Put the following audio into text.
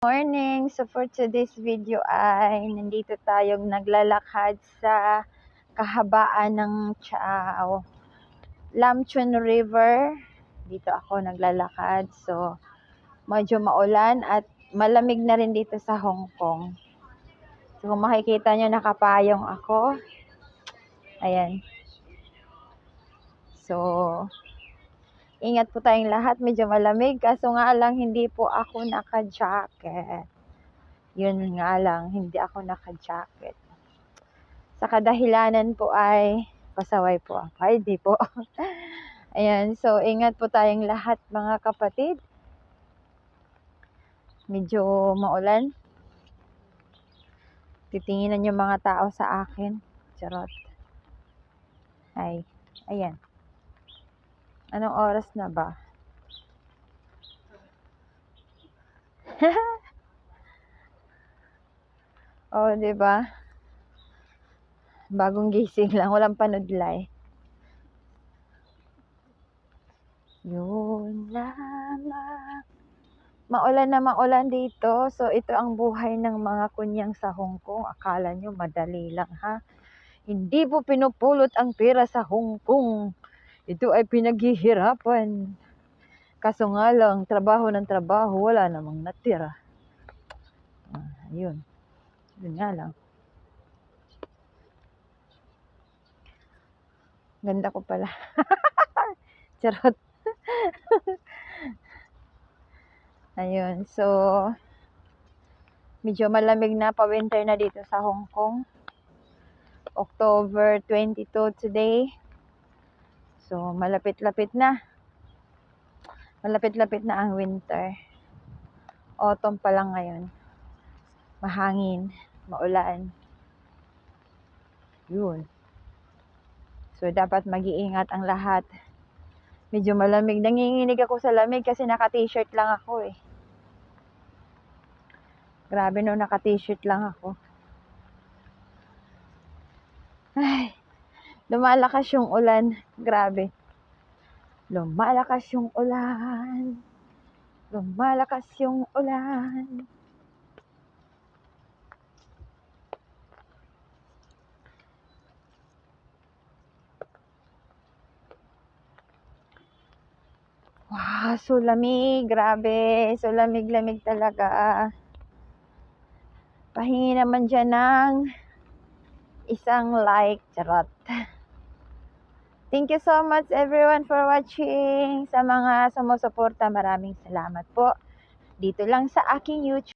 morning! So for today's video ay nandito tayong naglalakad sa kahabaan ng Chao. Lamchun River. Dito ako naglalakad. So medyo maulan at malamig na rin dito sa Hong Kong. So kung makikita nyo nakapayong ako. Ayan. So Ingat po tayong lahat, medyo malamig. Kaso nga lang, hindi po ako naka-jacket. Yun nga lang, hindi ako naka-jacket. Sa kadahilanan po ay, pasaway po ako. Ay, di po. Ayan, so ingat po tayong lahat mga kapatid. Medyo maulan. Titinginan yung mga tao sa akin. Charot. Ay, ayan. Anong oras na ba? oh, 'di ba? Bagong gising lang, walang panudlay. Yun lamang. Maulan na maulan dito. So, ito ang buhay ng mga kunyang sa Hong Kong. Akala nyo madali lang, ha? Hindi po pinupulot ang pera sa Hong Kong. Ito ay pinaghihirapan. Kaso nga lang, trabaho ng trabaho, wala namang natira. Ah, yun. Yun nga lang. Ganda ko pala. Charot. Ayun, so, medyo malamig na pa-winter na dito sa Hong Kong. October 22 today. So, malapit-lapit na. Malapit-lapit na ang winter. Autumn pa lang ngayon. Mahangin, maulan. Yun. So, dapat mag-iingat ang lahat. Medyo malamig. Nanginginig ako sa lamig kasi naka-t-shirt lang ako eh. Grabe no, naka-t-shirt lang ako. Ay, lumalakas yung ulan. Grabe. Lumalakas yung ulan. Lumalakas yung ulan. Wow, so lamig. Grabe. So lamig-lamig talaga. Pahingi naman dyan ng isang like. Charot. Thank you so much everyone for watching. Sa mga sumusuporta, maraming salamat po. Dito lang sa aking YouTube.